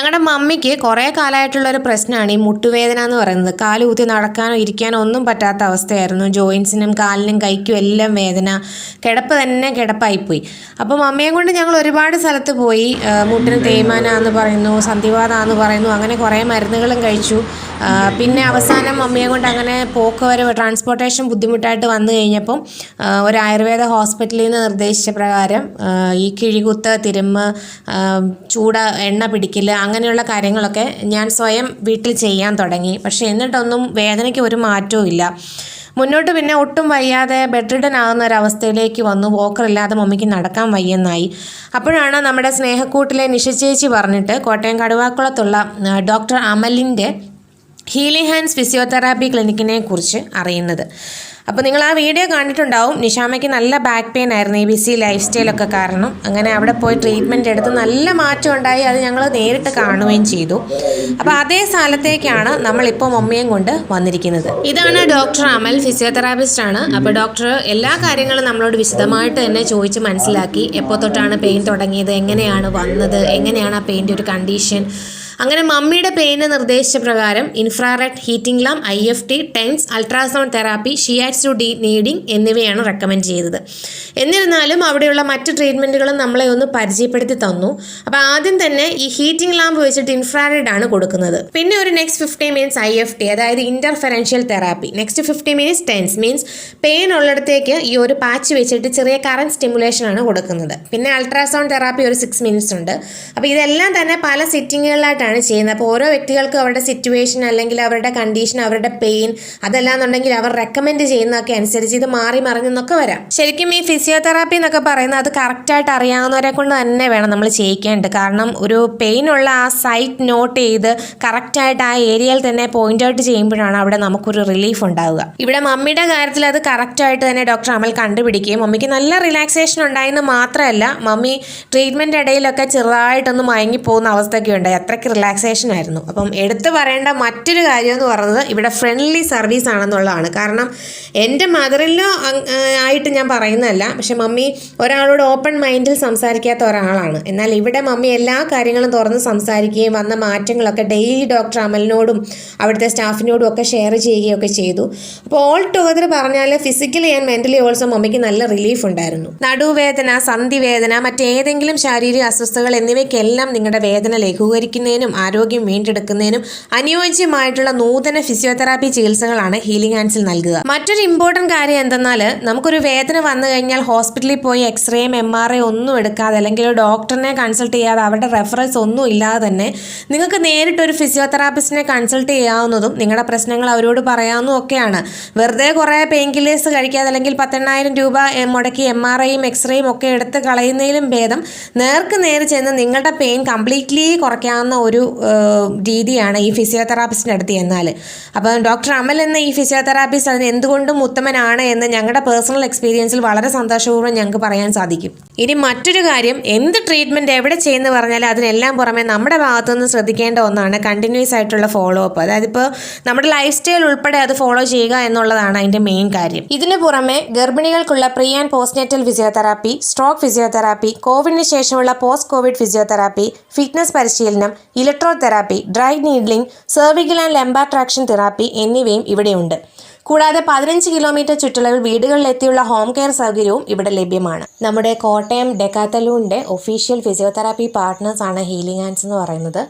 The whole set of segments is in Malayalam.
ഞങ്ങളുടെ മമ്മിക്ക് കുറേ കാലമായിട്ടുള്ള ഒരു പ്രശ്നമാണ് ഈ മുട്ടുവേദന എന്ന് പറയുന്നത്. കാൽ കുത്തി നടക്കാനോ ഇരിക്കാനോ ഒന്നും പറ്റാത്ത അവസ്ഥയായിരുന്നു. ജോയിൻസിനും കാലിനും കൈക്കും എല്ലാം വേദന. കിടപ്പ് തന്നെ കിടപ്പായിപ്പോയി. അപ്പോൾ മമ്മിയെ കൊണ്ട് ഞങ്ങൾ ഒരുപാട് സ്ഥലത്ത് പോയി. മുട്ടിന് തേയ്മാന എന്ന് പറയുന്നു സന്ധിവാത എന്ന് പറയുന്നു അങ്ങനെ കുറേ മരുന്നുകളും കഴിച്ചു. പിന്നെ അവസാനം മമ്മിയെ കൊണ്ട് അങ്ങനെ പോക്ക് വരെ ട്രാൻസ്പോർട്ടേഷൻ ബുദ്ധിമുട്ടായിട്ട് വന്നു കഴിഞ്ഞപ്പം ഒരു ആയുർവേദ ഹോസ്പിറ്റലിൽ നിന്ന് നിർദ്ദേശിച്ച പ്രകാരം ഈ കിഴികുത്ത് തിരുമ്മ് ചൂട് എണ്ണ പിടിക്കൽ അങ്ങനെയുള്ള കാര്യങ്ങളൊക്കെ ഞാൻ സ്വയം വീട്ടിൽ ചെയ്യാൻ തുടങ്ങി. പക്ഷേ എന്നിട്ടൊന്നും വേദനയ്ക്ക് ഒരു മാറ്റവും ഇല്ല. മുന്നോട്ട് പിന്നെ ഒട്ടും വയ്യാതെ ബെഡ്റിഡൻ ആകുന്ന ഒരവസ്ഥയിലേക്ക് വന്നു. വോക്കറില്ലാതെ മമ്മിക്ക് നടക്കാൻ വയ്യെന്നായി. അപ്പോഴാണ് നമ്മുടെ സ്നേഹക്കൂട്ടിലെ നിഷചേച്ചി പറഞ്ഞിട്ട് കോട്ടയം കടുവാക്കുളത്തുള്ള ഡോക്ടർ അമലിന്റെ ഹീലിംഗ് ഹാൻഡ്സ് ഫിസിയോതെറാപ്പി ക്ലിനിക്കിനെ കുറിച്ച് അറിയുന്നത്. അപ്പോൾ നിങ്ങൾ ആ വീഡിയോ കണ്ടിട്ടുണ്ടാവും. നിഷാമയ്ക്ക് നല്ല ബാക്ക് പെയിൻ ആയിരുന്നു ഈ ബിസി ലൈഫ് സ്റ്റൈലൊക്കെ കാരണം. അങ്ങനെ അവിടെ പോയി ട്രീറ്റ്മെന്റ് എടുത്ത് നല്ല മാറ്റം ഉണ്ടായി. അത് ഞങ്ങൾ നേരിട്ട് കാണുകയും ചെയ്തു. അപ്പോൾ അതേ സ്ഥലത്തേക്കാണ് നമ്മളിപ്പോൾ മമ്മിയും കൊണ്ട് വന്നിരിക്കുന്നത്. ഇതാണ് ഡോക്ടർ അമൽ ഫിസിയോതെറാപ്പിസ്റ്റ് ആണ്. അപ്പോൾ ഡോക്ടർ എല്ലാ കാര്യങ്ങളും നമ്മളോട് വിശദമായിട്ട് തന്നെ ചോദിച്ച് മനസ്സിലാക്കി. എപ്പോൾ തൊട്ടാണ് പെയിൻ തുടങ്ങിയത് എങ്ങനെയാണ് വന്നത് എങ്ങനെയാണ് ആ പെയിന്റെ ഒരു കണ്ടീഷൻ അങ്ങനെ മമ്മിയുടെ പെയിന് നിർദ്ദേശപ്രകാരം infrared heating lamp I F T TENS ultrasound therapy shiatsu D needling എന്നിവയാണ് റെക്കമെൻഡ് ചെയ്തത്. എന്നിരുന്നാലും അവിടെയുള്ള മറ്റ് ട്രീറ്റ്മെന്റുകളും നമ്മളെ ഒന്ന് പരിചയപ്പെടുത്തി തന്നു. അപ്പോൾ ആദ്യം തന്നെ ഈ ഹീറ്റിംഗ് ലാമ്പ് വെച്ചിട്ട് ഇൻഫ്രാറെഡ് ആണ് കൊടുക്കുന്നത്. പിന്നെ ഒരു next fifty minutes I F T അതായത് interferential therapy next fifty minutes TENS means pain ഉള്ളിടത്തേക്ക് ഈ ഒരു പാച്ച് വെച്ചിട്ട് ചെറിയ കറണ്ട് സ്റ്റിമുലേഷൻ ആണ് കൊടുക്കുന്നത്. പിന്നെ അൾട്രാസൗണ്ട് തെറാപ്പി ഒരു സിക്സ് മിനിറ്റ്സ് ഉണ്ട്. അപ്പോൾ ഇതെല്ലാം തന്നെ പല സിറ്റിങ്ങുകളിലായിട്ടാണ് ചെയ്യുന്നത്. അപ്പോൾ ഓരോ വ്യക്തികൾക്കും അവരുടെ സിറ്റുവേഷൻ അല്ലെങ്കിൽ അവരുടെ കണ്ടീഷൻ അവരുടെ പെയിൻ അതല്ലാന്നുണ്ടെങ്കിൽ അവർ റെക്കമെൻഡ് ചെയ്യുന്നതൊക്കെ അനുസരിച്ച് ഇത് മാറി മറിഞ്ഞെന്നൊക്കെ വരാം. ശരിക്കും ഈ ഫിസിയോതെറാപ്പി എന്നൊക്കെ പറയുന്നത് അത് കറക്റ്റായിട്ട് അറിയാവുന്നവരെ കൊണ്ട് തന്നെ വേണം നമ്മൾ ചെയ്യിക്കേണ്ടത്. കാരണം ഒരു പെയിൻ ഉള്ള ആ സൈറ്റ് നോട്ട് ചെയ്ത് കറക്റ്റായിട്ട് ആ ഏരിയയിൽ തന്നെ പോയിന്റ് ഔട്ട് ചെയ്യുമ്പോഴാണ് അവിടെ നമുക്കൊരു റിലീഫ് ഉണ്ടാവുക. ഇവിടെ മമ്മിയുടെ കാര്യത്തിൽ അത് കറക്റ്റായിട്ട് തന്നെ ഡോക്ടർ അമൽ കണ്ടുപിടിക്കുകയും മമ്മിക്ക് നല്ല റിലാക്സേഷൻ ഉണ്ടായെന്ന് മാത്രമല്ല മമ്മി ട്രീറ്റ്മെന്റ് ഇടയിലൊക്കെ ചെറുതായിട്ടൊന്ന് മയങ്ങി പോകുന്ന അവസ്ഥയൊക്കെ ഉണ്ടായി അത്രയ്ക്ക് റിലാക്സേഷൻ ആയിരുന്നു. അപ്പം എടുത്തു പറയേണ്ട മറ്റൊരു കാര്യം എന്ന് പറയുന്നത് ഇവിടെ ഫ്രണ്ട്ലി സർവീസ് ആണെന്നുള്ളതാണ്. കാരണം എന്റെ മദറിലോ ആയിട്ട് ഞാൻ പറയുന്നതല്ല. പക്ഷെ മമ്മി ഒരാളോട് ഓപ്പൺ മൈൻഡിൽ സംസാരിക്കാത്ത ഒരാളാണ്. എന്നാൽ ഇവിടെ മമ്മി എല്ലാ കാര്യങ്ങളും തുറന്ന് സംസാരിക്കുകയും വന്ന മാറ്റങ്ങളൊക്കെ ഡെയിലി ഡോക്ടർ അമലിനോടും അവിടുത്തെ സ്റ്റാഫിനോടും ഒക്കെ ഷെയർ ചെയ്യുകയൊക്കെ ചെയ്തു. അപ്പോൾ ഓൾ ടുഗദർ പറഞ്ഞാൽ ഫിസിക്കലി ആൻഡ് മെന്റലി ഓൾസോ മമ്മിക്ക് നല്ല റിലീഫ് ഉണ്ടായിരുന്നു. നടുവേദന സന്ധിവേദന മറ്റേതെങ്കിലും ശാരീരിക അസ്വസ്ഥതകൾ എന്നിവയ്ക്കെല്ലാം നിങ്ങളുടെ വേദന ലഘൂകരിക്കുന്നതിനും ആരോഗ്യം വീണ്ടെടുക്കുന്നതിനും അനുയോജ്യമായിട്ടുള്ള നൂതന ഫിസിയോതെറാപ്പി ചികിത്സകളാണ് ഹീലിംഗ് ഹാൻഡ്സിൽ നൽകുക. മറ്റൊരു ഇമ്പോർട്ടന്റ് കാര്യം എന്തെന്നാൽ നമുക്കൊരു വേദന വന്നു കഴിഞ്ഞാൽ ഹോസ്പിറ്റലിൽ പോയി എക്സ്റേയും എം ആർ ഐ ഒന്നും എടുക്കാതെ അല്ലെങ്കിൽ ഒരു ഡോക്ടറിനെ കൺസൾട്ട് ചെയ്യാതെ അവരുടെ റെഫറൻസ് ഒന്നും ഇല്ലാതെ തന്നെ നിങ്ങൾക്ക് നേരിട്ട് ഒരു ഫിസിയോതെറാപ്പിസ്റ്റിനെ കൺസൾട്ട് ചെയ്യാവുന്നതും നിങ്ങളുടെ പ്രശ്നങ്ങൾ അവരോട് പറയാവുന്നതും ഒക്കെയാണ്. വെറുതെ കുറേ പെയിൻ കില്ലേഴ്സ് കഴിക്കാതെ അല്ലെങ്കിൽ പത്തെണ്ണായിരം രൂപ മുടക്കി എം ആർ ഐയും എക്സ്റേയും ഒക്കെ എടുത്ത് കളയുന്നതിലും ഭേദം നേർക്ക് നേരെ ചെന്ന് നിങ്ങളുടെ പെയിൻ കംപ്ലീറ്റ്ലി കുറയ്ക്കാവുന്ന ഒരു ഏഹ്, രീതിയാണ് ഈ ഫിസിയോതെറാപ്പിസ്റ്റിന്റെ അടുത്ത് ചെന്നാൽ അപ്പോൾ ഡോക്ടർ അമൽ എന്ന ഈ ഫിസിയോതെറാപ്പിസ്റ്റ് അതിന് എന്തുകൊണ്ടും ഉത്തമനാണ് എന്ന് ഞങ്ങളുടെ പേഴ്സണൽ എക്സ്പീരിയൻസിൽ വളരെ സന്തോഷപൂർവം ഞങ്ങൾക്ക് പറയാൻ സാധിക്കും. ഇനി മറ്റൊരു കാര്യം എന്ത് ട്രീറ്റ്മെന്റ് എവിടെ ചെയ്യുന്നു പറഞ്ഞാൽ അതിനെല്ലാം പുറമെ നമ്മുടെ ഭാഗത്തുനിന്ന് ശ്രദ്ധിക്കേണ്ട ഒന്നാണ് കണ്ടിന്യൂസ് ആയിട്ടുള്ള ഫോളോ അപ്പ് അതായത് ഇപ്പോൾ നമ്മുടെ ലൈഫ് സ്റ്റൈൽ ഉൾപ്പെടെ അത് ഫോളോ ചെയ്യുക എന്നുള്ളതാണ് അതിന്റെ മെയിൻ കാര്യം. ഇതിനു പുറമെ ഗർഭിണികൾക്കുള്ള pre and postnatal physiotherapy stroke physiotherapy കോവിഡിന് ശേഷമുള്ള പോസ്റ്റ് കോവിഡ് ഫിസിയോതെറാപ്പി ഫിറ്റ്നസ് പരിശീലനം electro therapy dry needling cervical and lumbar traction therapy എന്നിവയും ഇവിടെയുണ്ട്. കൂടാതെ പതിനഞ്ച് കിലോമീറ്റർ ചുറ്റളവിൽ വീടുകളിലെത്തിയുള്ള ഹോം കെയർ സൗകര്യവും ഇവിടെ ലഭ്യമാണ്. നമ്മുടെ കോട്ടയം ഡെക്കാത്തലൂണിന്റെ ഒഫീഷ്യൽ ഫിസിയോതെറാപ്പി പാർട്ട്നേഴ്സ് ആണ് ഹീലിംഗ് ഹാൻഡ്സ് എന്ന് പറയുന്നത്.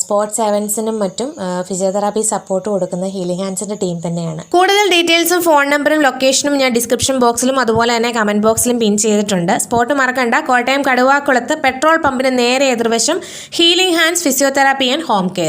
സ്പോർട്സ് സെവൻസിനും മറ്റും ഫിസിയോതെറാപ്പി സപ്പോർട്ട് കൊടുക്കുന്ന ഹീലിംഗ് ഹാൻഡ്സിന്റെ ടീം തന്നെയാണ്. കൂടുതൽ ഡീറ്റെയിൽസും ഫോൺ നമ്പറും ലൊക്കേഷനും ഞാൻ ഡിസ്ക്രിപ്ഷൻ ബോക്സിലും അതുപോലെ തന്നെ കമന്റ് ബോക്സിലും പിൻ ചെയ്തിട്ടുണ്ട്. സ്പോട്ട് മറക്കണ്ട. കോട്ടയം കടുവാക്കുളത്ത് പെട്രോൾ പമ്പിന് നേരെ എതിർവശം healing hands physiotherapy and home care